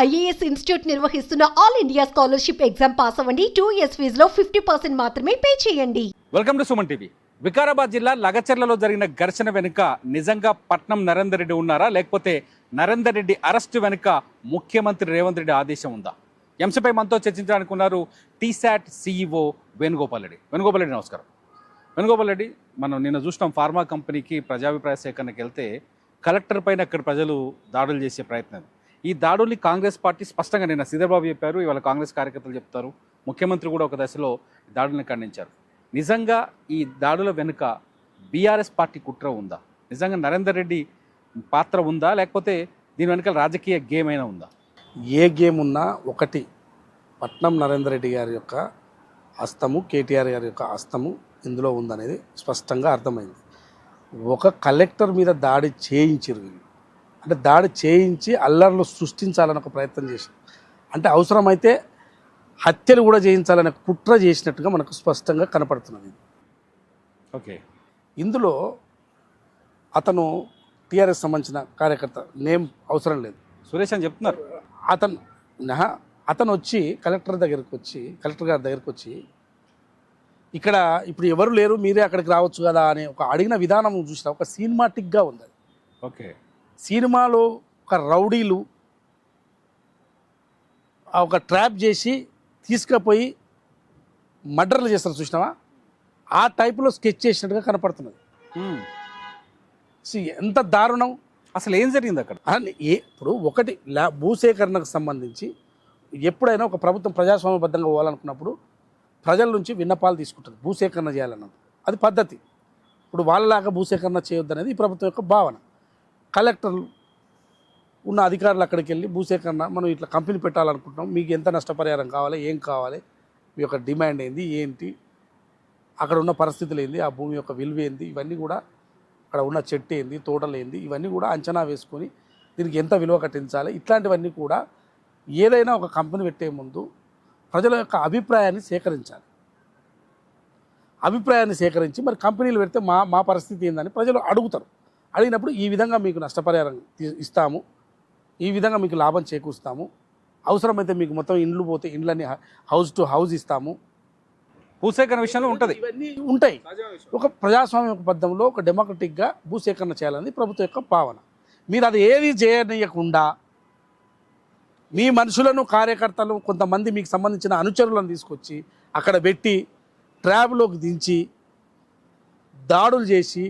IAS institute నిర్వహిస్తున్న all India scholarship exam pass అవ్వండి. Two years ఫీజులో ఫిఫ్టీ పర్సెంట్ మాత్రమే పే చేయండి. Welcome to Suman TV. Vikarabad జిల్లా లగచర్లలో జరిగిన ఘర్షణ వెనుక నిజంగా పట్నం నరేందర్ రెడ్డి ఉన్నారా? లేకపోతే నరేందర్ రెడ్డి అరెస్టు వెనుక ముఖ్యమంత్రి రేవంత్ రెడ్డి ఆదేశం ఉందా? ఈ మనతో చర్చించడానికి ఉన్నారు T Sat CEO Venugopal Reddy. Venugopal Reddy నమస్కారం. వేణుగోపాల్ రెడ్డి మనం నిన్న చూసినాం ఫార్మా కంపెనీకి ప్రజాభిప్రాయ సేకరణకి వెళ్తే కలెక్టర్ పైన అక్కడ ప్రజలు దాడులు చేసే ప్రయత్నం. ఈ దాడుల్ని కాంగ్రెస్ పార్టీ స్పష్టంగా నిన్న శ్రీధర్బాబు చెప్పారు ఇవాళ కాంగ్రెస్ కార్యకర్తలు చెప్తారు. ముఖ్యమంత్రి కూడా ఒక దశలో దాడుల్ని ఖండించారు. నిజంగా ఈ దాడుల వెనుక బీఆర్ఎస్ పార్టీ కుట్ర ఉందా? నిజంగా నరేందర్ రెడ్డి పాత్ర ఉందా? లేకపోతే దీని వెనుక రాజకీయ గేమ్ అయినా ఉందా? ఏ గేమ్ ఉన్నా ఒకటి పట్నం నరేందర్ రెడ్డి గారి యొక్క హస్తము కేటీఆర్ గారి యొక్క హస్తము ఇందులో ఉందనేది స్పష్టంగా అర్థమైంది. ఒక కలెక్టర్ మీద దాడి చేయించారు వీళ్ళు. అంటే దాడి చేయించి అల్లర్లు సృష్టించాలని ఒక ప్రయత్నం చేశారు అంటే అవసరమైతే హత్యలు కూడా చేయించాలనే కుట్ర చేసినట్టుగా మనకు స్పష్టంగా కనపడుతున్నది ఓకే. ఇందులో అతను టీఆర్ఎస్ సంబంధించిన కార్యకర్త నేమ్ అవసరం లేదు. సురేష్ అని చెప్తున్నారు. అతను నహ అతను వచ్చి కలెక్టర్ దగ్గరికి వచ్చి కలెక్టర్ గారి దగ్గరికి వచ్చి ఇక్కడ ఇప్పుడు ఎవరు లేరు మీరే అక్కడికి రావచ్చు కదా అని ఒక అడిగిన విధానం చూసిన ఒక సినిమాటిక్గా ఉంది. ఓకే. సినిమాలో ఒక రౌడీలు ఒక ట్రాప్ చేసి తీసుకుపోయి మర్డర్లు చేస్తారు చూసినావా? ఆ టైపులో స్కెచ్ చేసినట్టుగా కనపడుతున్నది. ఎంత దారుణం. అసలు ఏం జరిగింది అక్కడ? ఏ ఇప్పుడు ఒకటి లా భూసేకరణకు సంబంధించి ఎప్పుడైనా ఒక ప్రభుత్వం ప్రజాస్వామ్యబద్ధంగా పోవాలనుకున్నప్పుడు ప్రజల నుంచి విన్నపాలు తీసుకుంటుంది భూసేకరణ చేయాలన్నది అది పద్ధతి. ఇప్పుడు వాళ్ళలాగా భూసేకరణ చేయొద్దు అనేది ఈ ప్రభుత్వం యొక్క భావన. కలెక్టర్లు ఉన్న అధికారులు అక్కడికి వెళ్ళి భూసేకరణ మనం ఇట్లా కంపెనీ పెట్టాలనుకుంటున్నాం మీకు ఎంత నష్టపరిహారం కావాలి ఏం కావాలి మీ యొక్క డిమాండ్ ఏంది ఏంటి అక్కడ ఉన్న పరిస్థితులు ఏంది ఆ భూమి యొక్క విలువ ఏంది ఇవన్నీ కూడా అక్కడ ఉన్న చెట్టు ఏంది తోటలు ఏంది ఇవన్నీ కూడా అంచనా వేసుకొని దీనికి ఎంత విలువ కట్టించాలి ఇట్లాంటివన్నీ కూడా ఏదైనా ఒక కంపెనీ పెట్టే ముందు ప్రజల యొక్క అభిప్రాయాన్ని సేకరించాలి. అభిప్రాయాన్ని సేకరించి మరి కంపెనీలు పెడితే మా మా పరిస్థితి ఏందని ప్రజలు అడుగుతారు. అడిగినప్పుడు ఈ విధంగా మీకు నష్టపరిహారం ఇస్తాము. ఈ విధంగా మీకు లాభం చేకూరుస్తాము. అవసరమైతే మీకు మొత్తం ఇండ్లు పోతే ఇండ్లని హౌస్ టు హౌస్ ఇస్తాము. భూసేకరణ విషయంలో ఉంటుంది. ఇవన్నీ ఉంటాయి. ఒక ప్రజాస్వామ్య బద్ధంలో ఒక డెమోక్రటిక్గా భూసేకరణ చేయాలని ప్రభుత్వం యొక్క భావన. మీరు అది ఏది చేయనీయకుండా మీ మనుషులను కార్యకర్తలు కొంతమంది మీకు సంబంధించిన అనుచరులను తీసుకొచ్చి అక్కడ పెట్టి ట్రాబ్లోకి దించి దాడులు చేసి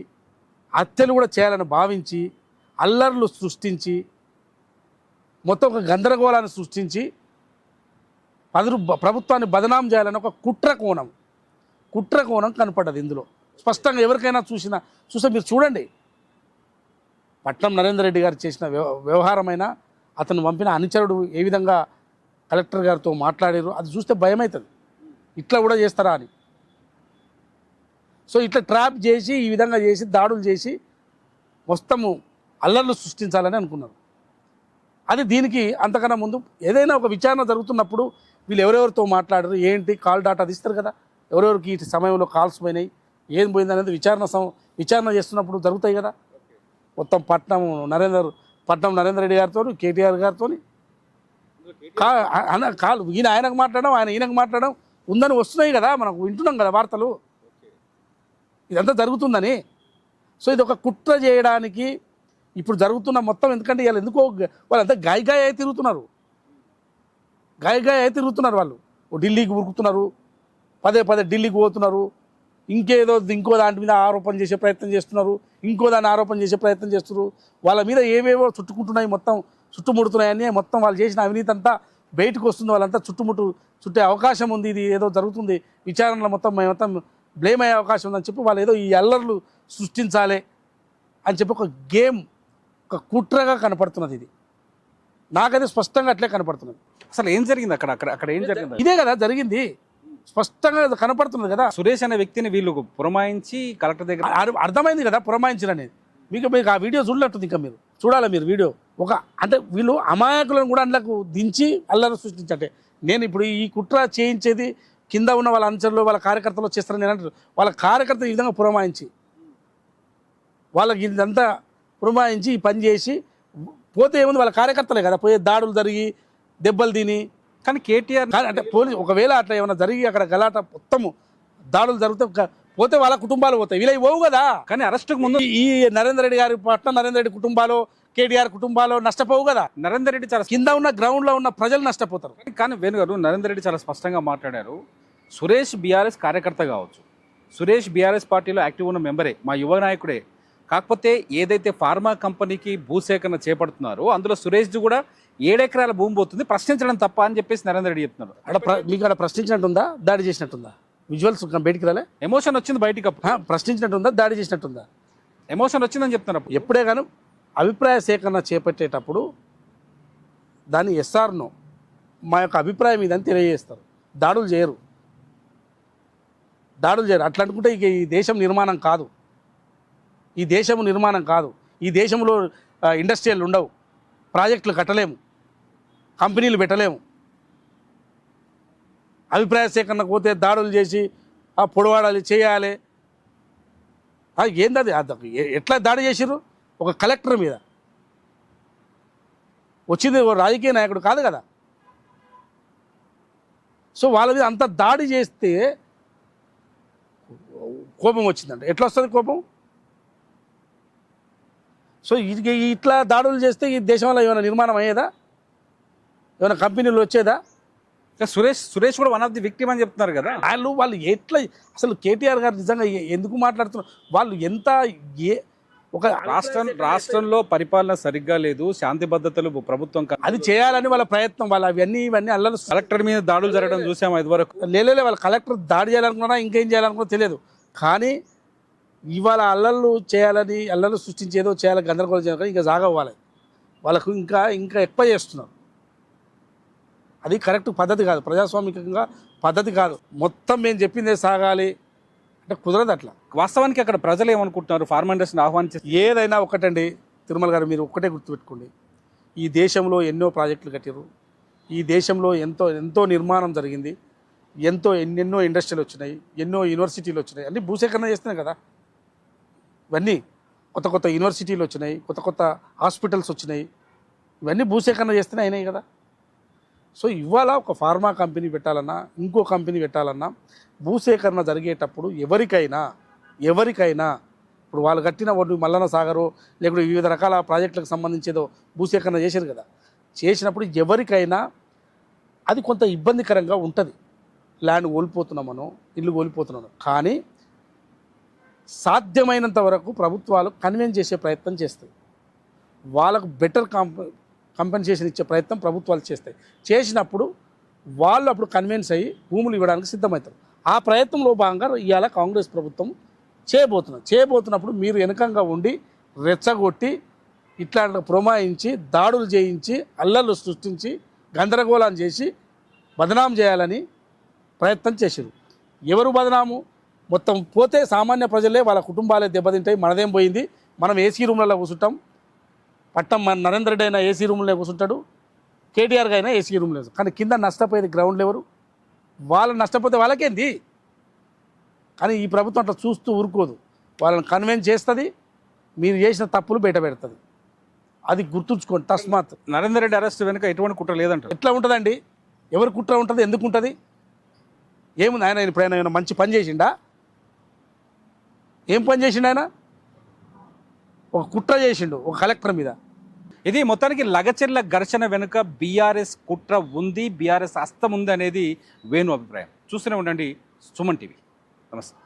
హత్యలు కూడా చేయాలని భావించి అల్లర్లు సృష్టించి మొత్తం ఒక గందరగోళాన్ని సృష్టించి పదరు ప్రభుత్వాన్ని బదనాం చేయాలని ఒక కుట్ర కోణం కుట్ర కోణం కనపడ్డది ఇందులో. స్పష్టంగా ఎవరికైనా చూసినా చూస్తే మీరు చూడండి. పట్నం నరేందర్ రెడ్డి గారు చేసిన వ్యవ- వ్యవహారమైన అతను పంపిన అనుచరుడు ఏ విధంగా కలెక్టర్ గారితో మాట్లాడారు అది చూస్తే భయమవుతుంది ఇట్లా కూడా చేస్తారా అని. సో ఇట్లా ట్రాప్ చేసి ఈ విధంగా చేసి దాడులు చేసి మొత్తము అల్లర్లు సృష్టించాలని అనుకున్నారు. అది దీనికి అంతకన్నా ముందు ఏదైనా ఒక విచారణ జరుగుతున్నప్పుడు వీళ్ళు ఎవరెవరితో మాట్లాడరు ఏంటి కాల్ డాటా తీస్తారు కదా. ఎవరెవరికి ఈ సమయంలో కాల్స్ పోయినాయి ఏం పోయింది అనేది విచారణ విచారణ చేస్తున్నప్పుడు జరుగుతాయి కదా. మొత్తం పట్నం నరేందర్ పట్నం నరేందర్ రెడ్డి గారితో కేటీఆర్ గారితో కాల్ అన్న కాలు ఈయన ఆయనకు మాట్లాడడం ఆయన ఈయనకు మాట్లాడడం ఉందని వస్తున్నాయి కదా మనకు వింటున్నాం కదా వార్తలు. ఇదంతా జరుగుతుందని. సో ఇది ఒక కుట్ర చేయడానికి ఇప్పుడు జరుగుతున్న మొత్తం ఎందుకంటే వీళ్ళు ఎందుకో వాళ్ళంతా గాయ గాయ అయి తిరుగుతున్నారు. గాయ గాయ అయి తిరుగుతున్నారు వాళ్ళు. ఢిల్లీకి ఉరుకుతున్నారు. పదే పదే ఢిల్లీకి పోతున్నారు. ఇంకేదో ఇంకో దాని మీద ఆరోపణ చేసే ప్రయత్నం చేస్తున్నారు. ఇంకో దాన్ని ఆరోపణ చేసే ప్రయత్నం చేస్తున్నారు. వాళ్ళ మీద ఏవేవో చుట్టుకుంటున్నాయి మొత్తం చుట్టుముడుతున్నాయని మొత్తం వాళ్ళు చేసిన అవినీతి అంతా బయటకు వస్తుంది. వాళ్ళంతా చుట్టుముట్టు చుట్టే అవకాశం ఉంది. ఇది ఏదో జరుగుతుంది. విచారణలో మొత్తం మేము మొత్తం బ్లేమ్ అయ్యే అవకాశం ఉందని చెప్పి వాళ్ళు ఏదో ఈ అల్లర్లు సృష్టించాలి అని చెప్పి ఒక గేమ్ ఒక కుట్రగా కనపడుతున్నది ఇది. నాకైతే స్పష్టంగా అట్లే కనపడుతున్నది. అసలు ఏం జరిగింది అక్కడ? అక్కడ అక్కడ ఏం జరిగింది? ఇదే కదా జరిగింది. స్పష్టంగా కనపడుతున్నది కదా. సురేష్ అనే వ్యక్తిని వీళ్ళు పురమాయించి కలెక్టర్ దగ్గర అర్- అర్థమైంది కదా పురమాయించరు అనేది మీకు మీకు ఆ వీడియో చూడలేట్టుంది ఇంకా మీరు. చూడాలి మీరు వీడియో? ఒక అంటే వీళ్ళు అమాయకులను కూడా అందులోకి దించి అల్లరి సృష్టించంటే నేను ఇప్పుడు ఈ కుట్ర చేయించేది కింద ఉన్న వాళ్ళ అనుచరులు వాళ్ళ కార్యకర్తలు చేస్తారని నేను అంటారు వాళ్ళ కార్యకర్తలు ఈ విధంగా పురమాయించి వాళ్ళకి ఇదంతా పురమాయించి పని చేసి పోతే ఏముంది? వాళ్ళ కార్యకర్తలే కదా. పోయే దాడులు జరిగి దెబ్బలు తిని. కానీ కేటీఆర్ అంటే పోలీసు ఒకవేళ అట్లా ఏమైనా జరిగి అక్కడ గలాట మొత్తము దాడులు జరిగితే పోతే వాళ్ళ కుటుంబాలు పోతాయి. వీళ్ళవి పోవు కదా. కానీ అరెస్టుకు ముందు ఈ- ఈ నరేందర్ రెడ్డి గారి పట్ల నరేందర్ రెడ్డి కుటుంబాలు కేటీఆర్ కుటుంబాలు నష్టపోవు కదా. నరేందర్ రెడ్డి చాలా కింద ఉన్న గ్రౌండ్లో ఉన్న ప్రజలు నష్టపోతారు. కానీ వేణు గారు నరేందర్ రెడ్డి చాలా స్పష్టంగా మాట్లాడారు. సురేష్ బీఆర్ఎస్ కార్యకర్త కావచ్చు. సురేష్ బీఆర్ఎస్ పార్టీలో యాక్టివ్ ఉన్న మెంబరే మా యువ నాయకుడే. కాకపోతే ఏదైతే ఫార్మా కంపెనీకి భూసేకరణ చేపడుతున్నారో అందులో సురేష్ది కూడా ఏడెకరాల భూమి పోతుంది. ప్రశ్నించడం తప్ప అని చెప్పేసి నరేందర్ రెడ్డి చెప్తున్నారు. అక్కడ మీకు అక్కడ ప్రశ్నించినట్టుందా? దాడి చేసినట్టుందా? విజువల్స్ బయటికి రాలే? ఎమోషన్ వచ్చింది బయటికి ప్రశ్నించినట్టుందా? దాడి చేసినట్టుందా? ఎమోషన్ వచ్చిందని చెప్తున్నారు. ఎప్పుడే కానీ అభిప్రాయ సేకరణ చేపట్టేటప్పుడు దాన్ని ఎస్ఆర్ను మా యొక్క అభిప్రాయం ఇదని తెలియజేస్తారు. దాడులు చేయరు. దాడులు చేయరు. అట్లా అనుకుంటే ఇక ఈ దేశం నిర్మాణం కాదు. ఈ దేశం నిర్మాణం కాదు. ఈ దేశంలో ఇండస్ట్రియల్ ఉండవు. ప్రాజెక్టులు కట్టలేము. కంపెనీలు పెట్టలేము. అభిప్రాయ సేకరణకు పోతే దాడులు చేసి ఆ పొడవాడాలి చేయాలి. ఏందది? ఎట్లా దాడి చేసిర్రు? ఒక కలెక్టర్ మీద. వచ్చింది ఓ రాజకీయ నాయకుడు కాదు కదా. సో వాళ్ళ మీద అంత దాడి చేస్తే కోపం వచ్చిందంట. ఎట్లా వస్తుంది కోపం? సో ఇది ఇట్లా దాడులు చేస్తే ఈ దేశంలో ఏమైనా నిర్మాణం అయ్యేదా? ఏమైనా కంపెనీలు వచ్చేదా? సురేష్ సురేష్ కూడా వన్ ఆఫ్ ది విక్టిమ్ అని చెప్తున్నారు కదా. వాళ్ళు వాళ్ళు ఎట్లా అసలు కేటీఆర్ గారు నిజంగా ఎందుకు మాట్లాడుతున్నారు? వాళ్ళు ఎంత ఏ ఒక రాష్ట్రం రాష్ట్రంలో పరిపాలన సరిగ్గా లేదు శాంతి భద్రతలు ప్రభుత్వం అది చేయాలని వాళ్ళ ప్రయత్నం వాళ్ళు అవన్నీ ఇవన్నీ అల్లలు కలెక్టర్ మీద దాడులు జరగడం చూసాము ఇదివరకు. లేలే వాళ్ళ కలెక్టర్ దాడి చేయాలనుకున్నా ఇంకేం చేయాలనుకున్నా తెలియదు. కానీ ఇవాళ అల్లర్లు చేయాలని అల్లర్లు సృష్టించేదో చేయాలని గందరగోళం చేయాలి ఇంకా జాగవ్వాలి వాళ్ళకు ఇంకా ఇంకా ఎక్కువ చేస్తున్నారు. అది కరెక్ట్ పద్ధతి కాదు. ప్రజాస్వామికంగా పద్ధతి కాదు. మొత్తం మేము చెప్పిందే సాగాలి అంటే కుదరదు అట్లా. వాస్తవానికి అక్కడ ప్రజలు ఏమనుకుంటున్నారు? ఫార్మా ఇండస్ట్రీని ఆహ్వానించి ఏదైనా ఒకటండి తిరుమల గారు మీరు ఒక్కటే గుర్తుపెట్టుకోండి. ఈ దేశంలో ఎన్నో ప్రాజెక్టులు కట్టారు ఈ దేశంలో ఎంతో ఎంతో నిర్మాణం జరిగింది. ఎంతో ఎన్నెన్నో ఇండస్ట్రీలు వచ్చినాయి ఎన్నో యూనివర్సిటీలు వచ్చినాయి. అన్నీ భూసేకరణ చేస్తున్నాయి కదా. ఇవన్నీ కొత్త కొత్త యూనివర్సిటీలు వచ్చినాయి కొత్త కొత్త హాస్పిటల్స్ వచ్చినాయి. ఇవన్నీ భూసేకరణ చేస్తేనే అయినాయి కదా. సో ఇవాళ ఒక ఫార్మా కంపెనీ పెట్టాలన్నా ఇంకో కంపెనీ పెట్టాలన్నా భూసేకరణ జరిగేటప్పుడు ఎవరికైనా ఎవరికైనా ఇప్పుడు వాళ్ళు కట్టిన వాడు మల్లన్న సాగరు లేకుంటే వివిధ రకాల ప్రాజెక్టులకు సంబంధించేదో భూసేకరణ చేశారు కదా. చేసినప్పుడు ఎవరికైనా అది కొంత ఇబ్బందికరంగా ఉంటుంది. ల్యాండ్ కోల్పోతున్నామనో ఇల్లు కోల్పోతున్నాను కానీ సాధ్యమైనంత వరకు ప్రభుత్వాలు కన్విన్స్ చేసే ప్రయత్నం చేస్తాయి. వాళ్ళకు బెటర్ కాంప కంపెన్సేషన్ ఇచ్చే ప్రయత్నం ప్రభుత్వాలు చేస్తాయి. చేసినప్పుడు వాళ్ళు అప్పుడు కన్విన్స్ అయ్యి భూములు ఇవ్వడానికి సిద్ధమవుతారు. ఆ ప్రయత్నంలో భాగంగా ఇవాళ కాంగ్రెస్ ప్రభుత్వం చేయబోతున్నారు చేయబోతున్నప్పుడు మీరు వెనకంగా ఉండి రెచ్చగొట్టి ఇట్లాంటి ప్రమాయించి దాడులు చేయించి అల్లర్లు సృష్టించి గందరగోళం చేసి బదనాం చేయాలని ప్రయత్నం చేశారు ఎవరు బదనాము? మొత్తం పోతే సామాన్య ప్రజలే వాళ్ళ కుటుంబాలే దెబ్బతింటాయి మనదేం పోయింది? మనం ఏసీ రూమ్లలో కూర్చుంటాం. పట్టం మన నరేంద్ర రెడ్డి అయినా ఏసీ రూమ్లో కూర్చుంటాడు కేటీఆర్గా అయినా ఏసీ రూమ్లో కానీ కింద నష్టపోయేది గ్రౌండ్లో ఎవరు వాళ్ళు నష్టపోతే వాళ్ళకేంది? కానీ ఈ ప్రభుత్వం అట్లా చూస్తూ ఊరుకోదు. వాళ్ళని కన్విన్స్ చేస్తుంది మీరు చేసిన తప్పులు బయట పెడుతుంది. అది గుర్తుంచుకోండి తస్మాత్. నరేందర్ రెడ్డి అరెస్ట్ వెనుక ఎటువంటి కుట్ర లేదంటారు. ఎట్లా ఉంటుందండి? ఎవరు కుట్ర ఉంటుంది? ఎందుకు ఉంటుంది? ఏముంది ఆయన ఇప్పుడు ఆయన ఏమైనా మంచి పని చేసిండా? ఏం పని చేసిండు ఆయన? ఒక కుట్ర చేసిండు ఒక కలెక్టర్ మీద. ఇది మొత్తానికి లగచెర్ల ఘర్షణ వెనుక బీఆర్ఎస్ కుట్ర ఉంది బీఆర్ఎస్ అస్తం ఉంది అనేది వేణు అభిప్రాయం. చూస్తూనే ఉండండి సుమన్ టీవీ. నమస్తే.